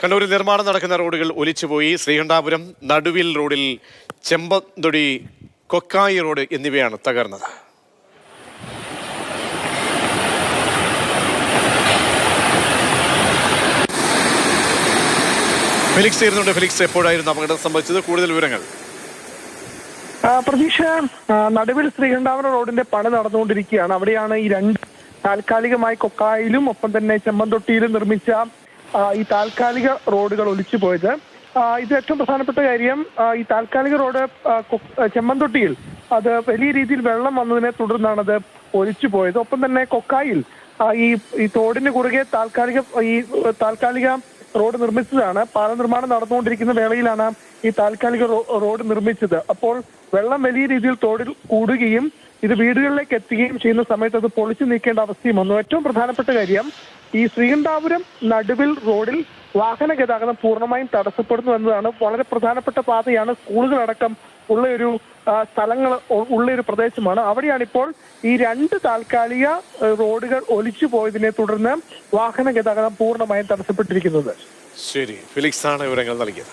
കണ്ണൂരിൽ നിർമ്മാണം നടക്കുന്ന റോഡുകൾ ഒലിച്ചുപോയി. ശ്രീകണ്ഠാപുരം നടുവിൽ റോഡിൽ ചെമ്പന്തൊടി കൊക്കായി റോഡ് എന്നിവയാണ് തകർന്നത്. ഫിലിക്സ് ചേരുന്നുണ്ട് ഫിലിക്സ് എപ്പോഴായിരുന്നു അപകടം സംഭവിച്ചത്? കൂടുതൽ വിവരങ്ങൾ. പ്രതീക്ഷ നടുവിൽ ശ്രീകണ്ഠാപുരം റോഡിന്റെ പണി നടന്നുകൊണ്ടിരിക്കുകയാണ്. അവിടെയാണ് ഈ രണ്ട് താൽക്കാലികമായി കൊക്കായിലും ഒപ്പം തന്നെ ചെമ്മന്തൊട്ടിയിലും നിർമ്മിച്ച ഈ താൽക്കാലിക റോഡുകൾ ഒലിച്ചു പോയത് ഇത് ഏറ്റവും പ്രധാനപ്പെട്ട കാര്യം ഈ താൽക്കാലിക റോഡ് ചെമ്മന്തൊട്ടിയിൽ അത് വലിയ രീതിയിൽ വെള്ളം വന്നതിനെ തുടർന്നാണ് അത് ഒലിച്ചു പോയത് ഒപ്പം തന്നെ കൊക്കായിൽ ഈ ഈ തോടിന് കുറുകെ താൽക്കാലിക ഈ താൽക്കാലിക റോഡ് നിർമ്മിച്ചതാണ്. പാല നിർമ്മാണം നടന്നുകൊണ്ടിരിക്കുന്ന വേളയിലാണ് ഈ താൽക്കാലിക റോഡ് നിർമ്മിച്ചത്. അപ്പോൾ വെള്ളം വലിയ രീതിയിൽ തോടിൽ കൂടുകയും ഇത് വീടുകളിലേക്ക് എത്തുകയും ചെയ്യുന്ന സമയത്ത് അത് പൊളിച്ചു നീക്കേണ്ട അവസ്ഥയും വന്നു. ഏറ്റവും പ്രധാനപ്പെട്ട കാര്യം ഈ ശ്രീകണ്ഠാപുരം നടുവിൽ റോഡിൽ വാഹന ഗതാഗതം പൂർണമായും തടസ്സപ്പെടുന്നു എന്നതാണ് വളരെ പ്രധാനപ്പെട്ട പാതയാണ് സ്കൂളുകളടക്കം ഉള്ള ഒരു സ്ഥലങ്ങൾ ഉള്ള ഒരു പ്രദേശമാണ്. അവിടെയാണ് ഇപ്പോൾ ഈ രണ്ട് താൽക്കാലിക റോഡുകൾ ഒലിച്ചു പോയതിനെ തുടർന്ന് വാഹന ഗതാഗതം പൂർണമായും തടസ്സപ്പെട്ടിരിക്കുന്നത്. ശരി ഫിലിക്സ് ആണ് വിവരങ്ങൾ നൽകിയത്.